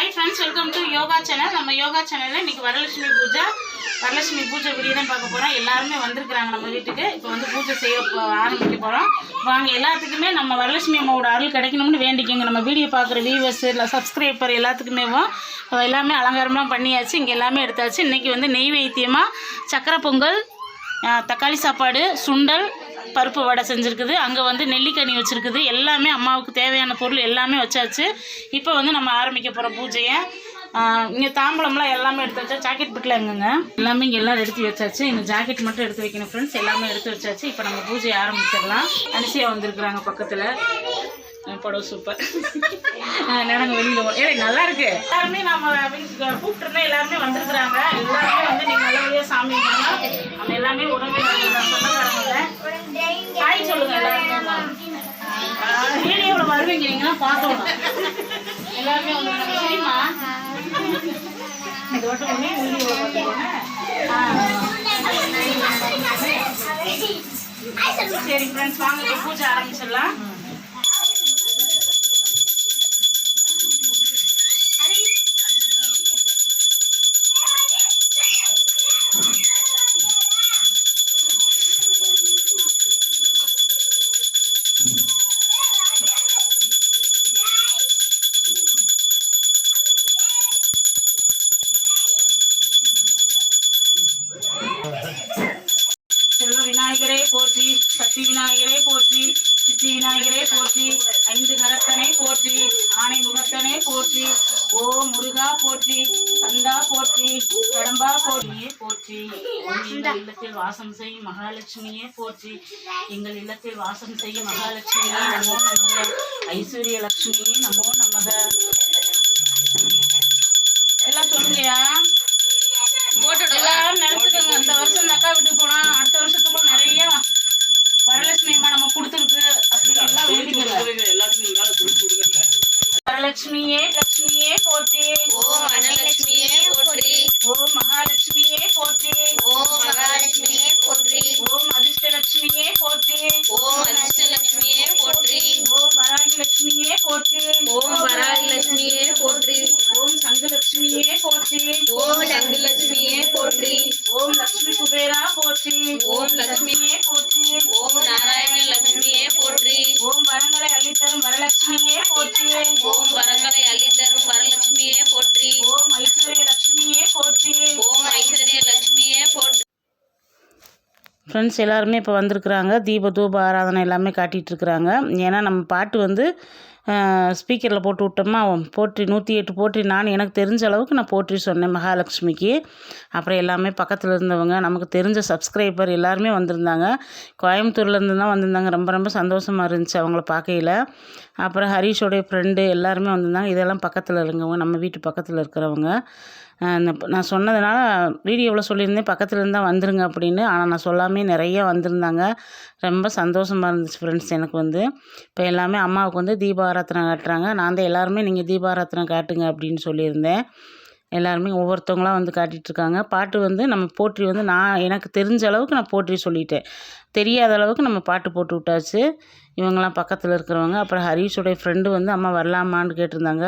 Hi friends welcome to yoga channel நம்ம யோகா சேனலில் இன்னைக்கு வரலட்சுமி பூஜை வரலட்சுமி பூஜை வீடியோ தான் பார்க்க போகிறோம் எல்லாருமே வந்திருக்கிறாங்க நம்ம வீட்டுக்கு. இப்போ வந்து பூஜை செய்ய ஆரம்பிக்க போகிறோம் வாங்க எல்லாத்துக்குமே நம்ம வரலட்சுமி அம்மாவோட அருள் கிடைக்கணும்னு வேண்டிக்கோங்க. நம்ம வீடியோ பார்க்குற வியூவர்ஸ் இல்லை சப்ஸ்கிரைபர் எல்லாத்துக்குமே எல்லாமே அலங்காரம்லாம் பண்ணியாச்சு. இங்கே எல்லாமே எடுத்தாச்சு. இன்றைக்கி வந்து நெய் வைத்தியமாக சக்கரை பொங்கல் தக்காளி சாப்பாடு சுண்டல் பருப்பு வடை செஞ்சுருக்குது. அங்கே வந்து நெல்லிக்கனி வச்சுருக்குது. எல்லாமே அம்மாவுக்கு தேவையான பொருள் எல்லாமே வச்சாச்சு. இப்போ வந்து நம்ம ஆரம்பிக்க போகிற பூஜையை இங்கே தாம்பழம்லாம் எல்லாமே எடுத்து வச்சா ஜாக்கெட் பிட்டில் எங்கங்க? எல்லாமே இங்கே எல்லாம் எடுத்து வச்சாச்சு. இந்த ஜாக்கெட் மட்டும் எடுத்து வைக்கணும் ஃப்ரெண்ட்ஸ் எல்லாமே எடுத்து வச்சாச்சு. இப்போ நம்ம பூஜையை ஆரம்பிச்சிடலாம். அரிசியாக வந்திருக்கிறாங்க பக்கத்தில். படம் சூப்பர் நாங்கள் வெளியில் போ நல்லா இருக்கு. எல்லாருமே நம்ம வீட்டுக்கு எல்லாருமே வந்திருக்கிறாங்க. எல்லாருமே வந்து நீங்கள் நல்லபடியாக சாமி நம்ம எல்லாமே உடம்பு ஹாய் சொல்லுங்க எல்லாருமே வீடியோவில் வருவீங்க நீங்களாம் பார்த்தோம் எல்லாருமே வந்து சரிம்மா? இந்த ஒன்றே சரி ஃப்ரெண்ட்ஸ் வாங்க பூஜை ஆரம்பிச்சிடலாம். போற்றி. எங்கள் இல்லத்தில் வாசம் செய்யும் மகாலட்சுமியே போற்றி. எங்கள் இல்லத்தில் வாசம் செய்யும் மகாலட்சுமியே நமோ நமக. ஐஸ்வர்ய லட்சுமியே நமோ நமக. எல்லாம் சொல்லுங்கயா எல்லாரும் நினைச்சுக்கோங்க. இந்த வருஷம் அக்கா வீட்டுக்கு போனா வரலட்சுமியே லட்சுமியே போற்றி ஓம் அன்னலட்சுமியே போற்றி ஓம் மகாலட்சுமியே போற்றி ஓம் மகாலட்சுமியே போற்றி ஓம் அதிர்ஷ்டலட்சுமியே போற்றி ஓம் ஃப்ரெண்ட்ஸ் எல்லாருமே இப்போ வந்திருக்கிறாங்க. தீப தூப ஆராதனை எல்லாமே காட்டிகிட்ருக்குறாங்க ஏன்னா நம்ம பாட்டு வந்து ஸ்பீக்கரில் போட்டு விட்டோமா போற்றி நூற்றி எட்டு போற்றி நான் எனக்கு தெரிஞ்ச அளவுக்கு நான் போற்றி சொன்னேன் மகாலட்சுமிக்கு. அப்புறம் எல்லாமே பக்கத்தில் இருந்தவங்க நமக்கு தெரிஞ்ச சப்ஸ்கிரைபர் எல்லாருமே வந்திருந்தாங்க. கோயம்புத்தூர்லேருந்து தான் வந்திருந்தாங்க. ரொம்ப ரொம்ப சந்தோஷமாக இருந்துச்சு அவங்கள பார்க்கையில். அப்புறம் ஹரிஷோடைய ஃப்ரெண்டு எல்லாருமே வந்திருந்தாங்க. இதெல்லாம் பக்கத்தில் இருங்கவங்க நம்ம வீட்டு பக்கத்தில் இருக்கிறவங்க. இந்த நான் சொன்னதுனால வீடியோவில் சொல்லியிருந்தேன் பக்கத்தில் இருந்தால் வந்துருங்க அப்படின்னு. ஆனால் நான் சொல்லாமே நிறைய வந்திருந்தாங்க. ரொம்ப சந்தோஷமாக இருந்துச்சு ஃப்ரெண்ட்ஸ் எனக்கு வந்து. இப்போ எல்லாமே அம்மாவுக்கு வந்து தீபாராத்தனை காட்டுறாங்க. நான் தான் எல்லாருமே நீங்கள் தீபாராத்தனை காட்டுங்க அப்படின்னு சொல்லியிருந்தேன். எல்லாருமே ஒவ்வொருத்தவங்களாம் வந்து காட்டிகிட்ருக்காங்க பாட்டு வந்து நம்ம போற்றி வந்து நான் எனக்கு தெரிஞ்ச அளவுக்கு நான் போற்றி சொல்லிட்டேன். தெரியாத அளவுக்கு நம்ம பாட்டு போட்டு விட்டாச்சு. இவங்கெல்லாம் பக்கத்தில் இருக்கிறவங்க. அப்புறம் ஹரீஷோடைய ஃப்ரெண்டு வந்து அம்மா வரலாமான்னு கேட்டிருந்தாங்க.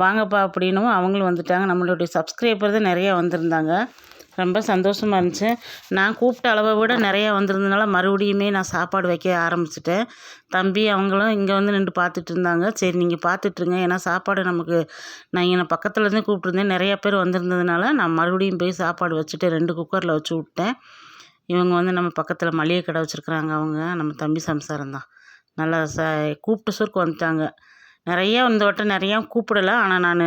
வாங்கப்பா அப்படின்னும். அவங்களும் வந்துட்டாங்க. நம்மளுடைய சப்ஸ்கிரைபர் தான் நிறையா வந்திருந்தாங்க. ரொம்ப சந்தோஷமாக இருந்துச்சு. நான் கூப்பிட்ட அளவை விட நிறையா வந்திருந்தனால மறுபடியுமே நான் சாப்பாடு வைக்க ஆரம்பிச்சிட்டேன். தம்பி அவங்களும் இங்கே வந்து நின்று பார்த்துட்டு இருந்தாங்க. சரி நீங்கள் பார்த்துட்ருங்க ஏன்னா சாப்பாடு நமக்கு நான் இங்கே பக்கத்துலேருந்தே கூப்பிட்ருந்தேன் நிறையா பேர் வந்திருந்ததுனால நான் மறுபடியும் போய் சாப்பாடு வச்சுட்டு ரெண்டு குக்கரில் வச்சு விட்டேன். இவங்க வந்து நம்ம பக்கத்தில் மளிகை கடை வச்சுருக்குறாங்க அவங்க. நம்ம தம்பி சம்சாரம் தான். நல்லா ச கூப்பிட்டு சுருக்கு வந்துட்டாங்க. நிறையா இந்த வட்டம் நிறையா கூப்பிடல. ஆனால் நான்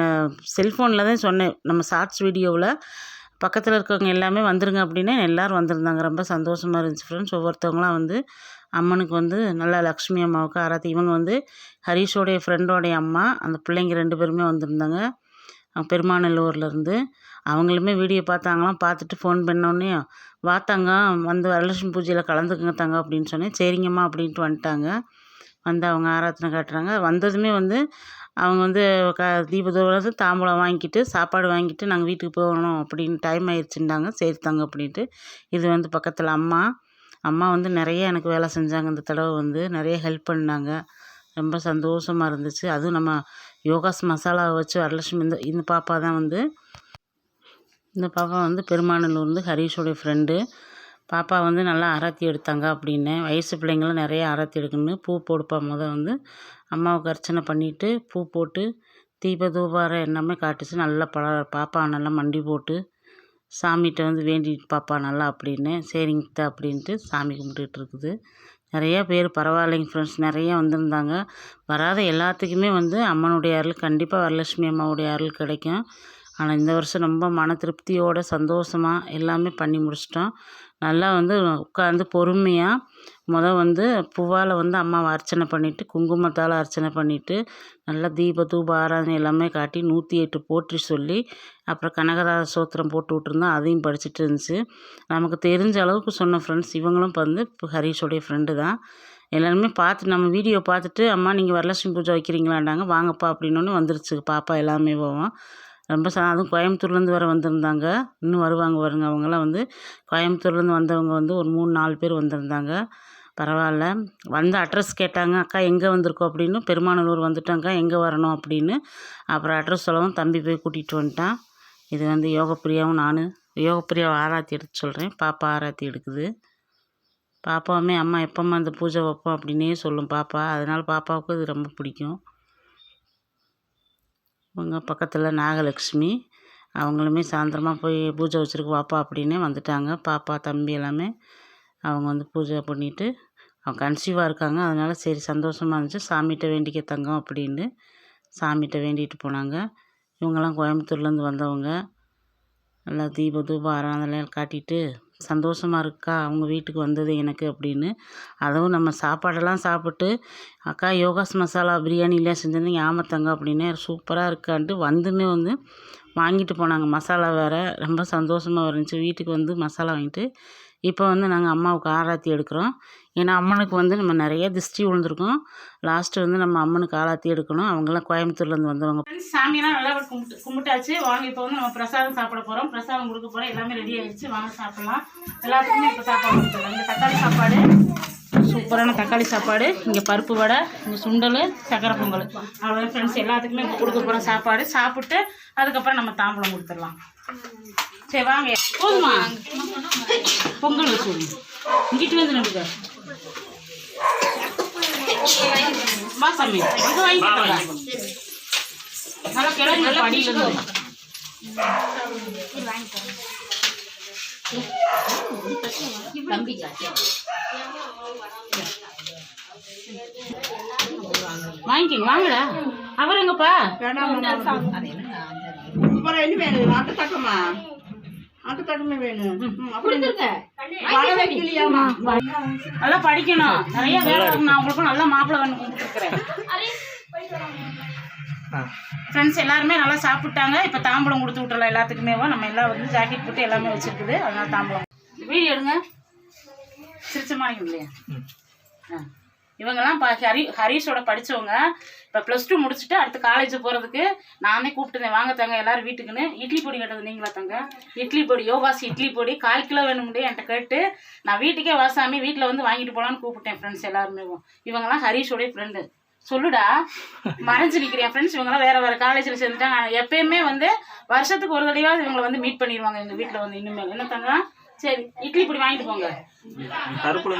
செல்ஃபோனில் தான் சொன்னேன். நம்ம ஷார்ட்ஸ் வீடியோவில் பக்கத்தில் இருக்கவங்க எல்லாமே வந்துருங்க அப்படின்னா எல்லோரும் வந்திருந்தாங்க. ரொம்ப சந்தோஷமாக இருந்துச்சு ஃப்ரெண்ட்ஸ் ஒவ்வொருத்தவங்களாம் வந்து அம்மனுக்கு வந்து நல்லா லக்ஷ்மி அம்மாவுக்கு ஆராத்தி. இவங்க வந்து ஹரிஷோடைய ஃப்ரெண்டோடைய அம்மா. அந்த பிள்ளைங்க ரெண்டு பேருமே வந்திருந்தாங்க. பெருமாநல்லூர்லேருந்து அவங்களுமே வீடியோ பார்த்தாங்களாம். பார்த்துட்டு ஃபோன் பண்ணோடனே வாத்தாங்க வந்து வரலட்சுமி பூஜையில் கலந்துக்குங்க தாங்க அப்படின்னு சொன்னேன். சரிங்கம்மா அப்படின்ட்டு வந்துட்டாங்க. வந்து அவங்க ஆராத்தனை காட்டுறாங்க. வந்ததுமே வந்து அவங்க வந்து க தீபதூரம் தாம்பூலம் வாங்கிட்டு சாப்பாடு வாங்கிட்டு நாங்கள் வீட்டுக்கு போகணும் அப்படின்னு டைம் ஆயிடுச்சுட்டாங்க சரி தாங்க அப்படின்ட்டு. இது வந்து பக்கத்தில் அம்மா. அம்மா வந்து நிறைய எனக்கு வேலை செஞ்சாங்க இந்த தடவை வந்து. நிறைய ஹெல்ப் பண்ணாங்க. ரொம்ப சந்தோஷமாக இருந்துச்சு. அதுவும் நம்ம யோகாஸ் மசாலாவை வச்சு வரலட்சுமி இந்த இந்த பாப்பா தான் வந்து இந்த பாப்பா வந்து பெருமாநல்லூர் வந்து ஹரீஷோடைய ஃப்ரெண்டு பாப்பா வந்து நல்லா ஆரத்தி எடுத்தாங்க அப்படின்னேன் வயசு பிள்ளைங்களும் நிறைய ஆரத்தி எடுக்கணும்னு பூ போடுப்பா. முத வந்து அம்மாவுக்கு அர்ச்சனை பண்ணிவிட்டு பூ போட்டு தீப தூபாரம் எல்லாமே காட்டுச்சு. நல்லா பல பாப்பா நல்லா மண்டி போட்டு சாமிகிட்ட வந்து வேண்டிட்டு பாப்பா நல்லா அப்படின்னு. சரிங்க அப்படின்ட்டு சாமி கும்பிட்டுட்டு இருக்குது. நிறையா பேர் பரவாயில்லைங்க ஃப்ரெண்ட்ஸ் நிறையா வந்திருந்தாங்க. வராத எல்லாத்துக்குமே வந்து அம்மனுடைய அருள் கண்டிப்பாக வரலட்சுமி அம்மாவுடைய அருள் கிடைக்கும். ஆனால் இந்த வருஷம் ரொம்ப மன திருப்தியோடு சந்தோஷமாக எல்லாமே பண்ணி முடிச்சிட்டோம். நல்லா வந்து உட்காந்து பொறுமையாக முத வந்து பூவால் வந்து அம்மாவை அர்ச்சனை பண்ணிவிட்டு குங்குமத்தால் அர்ச்சனை பண்ணிவிட்டு நல்லா தீப தூப ஆராதனை எல்லாமே காட்டி நூற்றி எட்டு போற்றி சொல்லி அப்புறம் கனகராஜ சோத்திரம் போட்டு விட்ருந்தோம் அதையும் படிச்சுட்டு இருந்துச்சு. நமக்கு தெரிஞ்ச அளவுக்கு சொன்ன ஃப்ரெண்ட்ஸ் இவங்களும் இப்போ வந்து ஹரீஷோடைய ஃப்ரெண்டு தான். எல்லாருமே பார்த்து நம்ம வீடியோ பார்த்துட்டு அம்மா நீங்கள் வரலட்சுமி பூஜை வைக்கிறீங்களாண்டாங்க வாங்கப்பா அப்படின்னோடனே வந்துருச்சு. பாப்பா எல்லாமே போவோம். ரொம்ப ச அதுவும் கோயம்புத்தூர்லேருந்து வேறு வந்திருந்தாங்க. இன்னும் வருவாங்க வருங்க அவங்கெல்லாம் வந்து கோயம்புத்தூர்லேருந்து வந்தவங்க வந்து ஒரு மூணு நாலு பேர் வந்திருந்தாங்க. பரவாயில்ல வந்து அட்ரஸ் கேட்டாங்க. அக்கா எங்கே வந்திருக்கோம்? அப்படின்னு. பெருமாநல்லூர் வந்துட்டோங்க்கா எங்கே வரணும்? அப்படின்னு. அப்புறம் அட்ரஸ் சொல்லவும் தம்பி போய் கூட்டிகிட்டு வந்துட்டான். இது வந்து யோகப்பிரியாவும் நான். யோகப்பிரியாவை ஆராத்தி எடுத்து சொல்கிறேன் பாப்பா ஆராத்தி எடுக்குது. பாப்பாவுமே அம்மா எப்போம்மா இந்த பூஜை வைப்போம்? அப்படின்னே சொல்லும் பாப்பா. அதனால் பாப்பாவுக்கு இது ரொம்ப பிடிக்கும். இவங்க பக்கத்தில் நாகலக்ஷ்மி அவங்களுமே சாயந்தரமாக போய் பூஜை வச்சுருக்கு வாப்பா அப்படின்னே வந்துட்டாங்க. பாப்பா தம்பி எல்லாமே அவங்க வந்து பூஜை பண்ணிவிட்டு அவங்க கன்சீவாக இருக்காங்க. அதனால சரி சந்தோஷமாக இருந்துச்சு. சாமிகிட்ட வேண்டிக்க தங்கம் அப்படின்னு சாமிகிட்ட வேண்டிகிட்டு போனாங்க. இவங்கெல்லாம் கோயம்புத்தூர்லேருந்து வந்தவங்க. நல்லா தீப தூப அதெல்லாம் காட்டிட்டு சந்தோஷமாக இருக்கா? அவங்க வீட்டுக்கு வந்தது எனக்கு அப்படின்னு. அதுவும் நம்ம சாப்பாடெல்லாம் சாப்பிட்டு அக்கா யோகாஸ் மசாலா பிரியாணிலாம் செஞ்சிருந்தேன் ஞாபகத்தங்க அப்படின்னு. சூப்பராக இருக்கான்ட்டு வந்துமே வந்து வாங்கிட்டு போனாங்க. மசாலா வேறு ரொம்ப சந்தோஷமாக இருந்துச்சு. வீட்டுக்கு வந்து மசாலா வாங்கிட்டு இப்போ வந்து நாங்கள் அம்மாவுக்கு ஆராத்தி எடுக்கிறோம். ஏன்னா அம்மனுக்கு வந்து நம்ம நிறைய திஷ்டி விழுந்திருக்கோம். லாஸ்ட்டு வந்து நம்ம அம்மனுக்கு ஆராத்தி எடுக்கணும். அவங்கெல்லாம் கோயம்புத்தூர்லேருந்து வந்தவங்க. சாமியெல்லாம் நல்லா கும்பிட்டு கும்பிட்டாச்சு. வாங்க இப்போ வந்து நம்ம பிரசாதம் சாப்பிட போகிறோம் பிரசாதம் கொடுக்க போகிறோம் எல்லாமே ரெடி ஆகிடுச்சு வாங்க சாப்பிட்லாம். எல்லாத்துக்குமே இப்போ சாப்பாடு கொடுத்துருவோம் தக்காளி சாப்பாடு சூப்பரான தக்காளி சாப்பாடு. இங்கே பருப்பு வடை இங்கே சுண்டல் சக்கரை பொங்கல். அவ்வளோதான் ஃப்ரெண்ட்ஸ் எல்லாத்துக்குமே கொடுக்க போகிறோம் சாப்பாடு. சாப்பிட்டு அதுக்கப்புறம் நம்ம தாம்பழம் கொடுத்துடலாம். சரி வாங்க. போதுமா? பொங்கல் வச்சு விடுங்க. இங்கிட்டு வந்து நம்பிக்கை வா சாமி. அங்கே வாங்கிக்கோங்க நல்லா கிளம்பி இருந்து வாங்கிக்கோங்க வாங்கடா. அவர் எங்கப்பா? அப்புறம் என்ன வேணும்? ஆட்டு தட்டமா வேணும் நல்லா படிக்கணும். நிறைய வேலை நான் உங்களுக்கும் நல்லா மாப்பிள்ளை வேணும் கொடுத்துருக்குறேன். ஃப்ரெண்ட்ஸ் எல்லாருமே நல்லா சாப்பிட்டாங்க. இப்போ தாம்பூலம் கொடுத்து விட்டுறலாம் எல்லாத்துக்குமே. நம்ம எல்லாம் வந்து ஜாக்கெட் போட்டு எல்லாமே வச்சிருக்குது. அதனால தாம்பூலம். வீடியோ எடுங்க. சிரிச்சமானிங்க இல்லையா? ஆ. இவங்கெல்லாம் இப்போ ஹரி ஹரீஷோட படித்தவங்க இப்போ ப்ளஸ் டூ முடிச்சுட்டு அடுத்து காலேஜ் போகிறதுக்கு நானே கூப்பிட்டுருந்தேன். வாங்க தங்க எல்லாரும் வீட்டுக்குன்னு. இட்லி பொடி கேட்டது நீங்களா தங்க? இட்லி பொடி யோகாசி இட்லி பொடி கால் கிலோ வேணும்னு என்கிட்ட கேட்டு நான் வீட்டுக்கே வாசாமி வீட்டில் வந்து வாங்கிட்டு போகலான்னு கூப்பிட்டேன் ஃப்ரெண்ட்ஸ் எல்லாருமே. இவங்கெல்லாம் ஹரீஷோடைய ஃப்ரெண்டு சொல்லுடா மறைஞ்சு நிற்கிறேன் ஃப்ரெண்ட்ஸ் இவங்கெல்லாம் வேற வேற காலேஜில் சேர்ந்துட்டாங்க. எப்பயுமே வந்து வருஷத்துக்கு ஒரு தடவையாவது இவங்களை வந்து மீட் பண்ணிடுவாங்க எங்கள் வீட்டில் வந்து இனிமேல். என்ன தங்க? சரி இட்லி பொடி வாங்கிட்டு போங்க. கருப்புல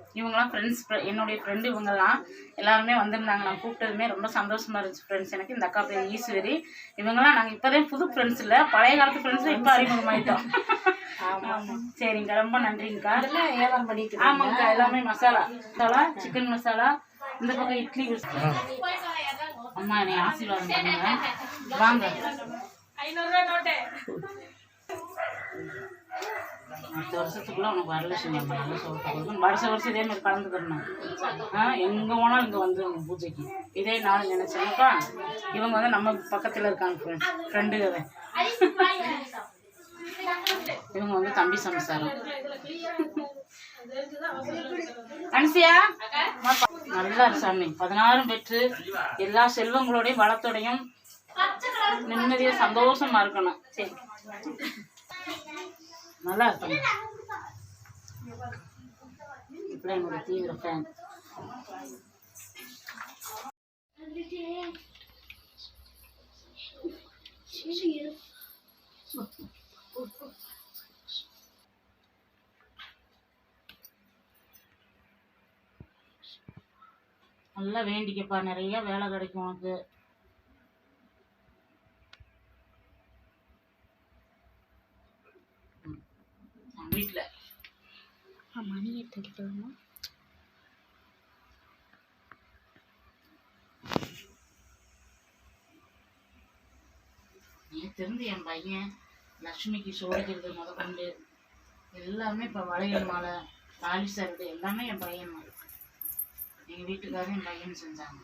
இவங்கெல்லாம் ஃப்ரெண்ட்ஸ் என்னுடைய ஃப்ரெண்டு இவங்கெல்லாம் எல்லாருமே வந்திருந்தாங்க. நான் கூப்பிட்டதுமே ரொம்ப சந்தோஷமா இருந்துச்சு ஃப்ரெண்ட்ஸ் எனக்கு இந்த அக்கா பேர் ஈஸ்வரி. இவங்கெல்லாம் நாங்கள் இப்போதான் புது ஃப்ரெண்ட்ஸ் இல்லை பழைய காலத்து ஃப்ரெண்ட்ஸ் இப்போ அறிமுகமாயிட்டோம் ஆமாம் சரிங்க ரொம்ப நன்றிங்கக்கா வியாபாரம் பண்ணிட்டு ஆமாங்கக்கா எல்லாமே மசாலா. மசாலா சிக்கன் மசாலா இந்த பக்கம் இட்லி. அம்மா என்னை ஆசீர்வாதம் பண்ணுங்க. வாங்க. அடுத்த வருஷத்துக்குள்ளே உனக்கு வரலட்சுமி அம்மா நல்லா சொல்லிட்டு கொடுக்கணும் வருஷம் வருஷம் இதே மாதிரி கலந்துக்கணும் ஆ எங்கே போனாலும் இங்கே வந்து பூஜைக்கு. இதே நாள் நினச்சேன்ப்பா இவங்க வந்து நம்ம பக்கத்தில் இருக்காங்க ஃப்ரெண்ட் ஃப்ரெண்டு இவங்க வந்து தம்பி சம்சாரம். அனுசியா நல்லா சாமி. பதினாறும் பெற்று எல்லா செல்வங்களோடையும் வளத்தோடையும் நிம்மதியா சந்தோஷமா இருக்கணும். சரி. நல்லா இருக்கும் இப்படி என்னோட தீவிர ஃபேன் நல்லா வேண்டிக்கப்பா நிறைய வேலை கிடைக்கும் உனக்கு வீட்டில் மணியை தெரியலமா நேற்று என் பையன் லக்ஷ்மிக்கு சோடிக்கிறது முத கொண்டு. எல்லாமே இப்போ வளையல் மாலை தாலி சரடு எல்லாமே என் பையன் எங்கள் வீட்டுக்காரரும் என் பையன் செஞ்சாங்க.